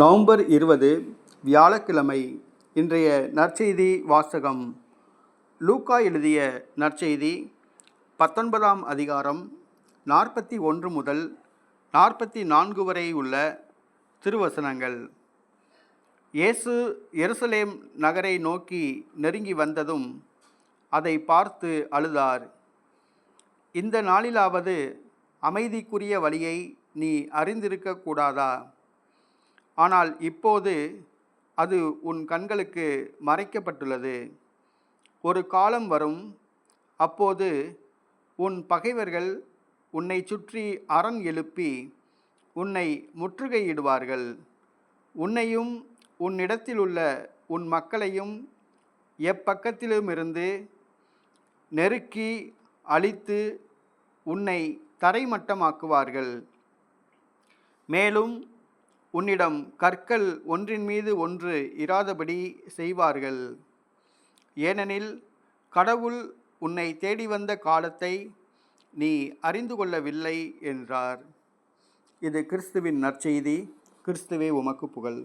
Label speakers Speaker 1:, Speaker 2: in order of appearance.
Speaker 1: November இருபது வியாழக்கிழமை இன்றைய நற்செய்தி வாசகம். லூக்கா எழுதிய நற்செய்தி பத்தொன்பதாம் அதிகாரம் நாற்பத்தி ஒன்று முதல் நாற்பத்தி நான்கு வரை உள்ள திருவசனங்கள். இயேசு எருசலேம் நகரை நோக்கி நெருங்கி வந்ததும் அதை பார்த்து அழுதார். இந்த நாளிலாவது அமைதிக்குரிய வழியை நீ அறிந்திருக்கக்கூடாதா? ஆனால் இப்போது அது உன் கண்களுக்கு மறைக்கப்பட்டுள்ளது. ஒரு காலம் வரும். அப்போது உன் பகைவர்கள் உன்னை சுற்றி அரண் எழுப்பி உன்னை முற்றுகையிடுவார்கள். உன்னையும் உன்னிடத்தில் உள்ள உன் மக்களையும் எப்பக்கத்திலுமிருந்து நெருக்கி அழித்து உன்னை தரைமட்டமாக்குவார்கள். மேலும் உன்னிடம் கற்கள் ஒன்றின் மீது ஒன்று இராதபடி செய்வார்கள். ஏனெனில் கடவுள் உன்னை தேடி வந்த காலத்தை நீ அறிந்து கொள்ளவில்லை என்றார். இது கிறிஸ்துவின் நற்செய்தி. கிறிஸ்துவே உமக்கு புகழ்.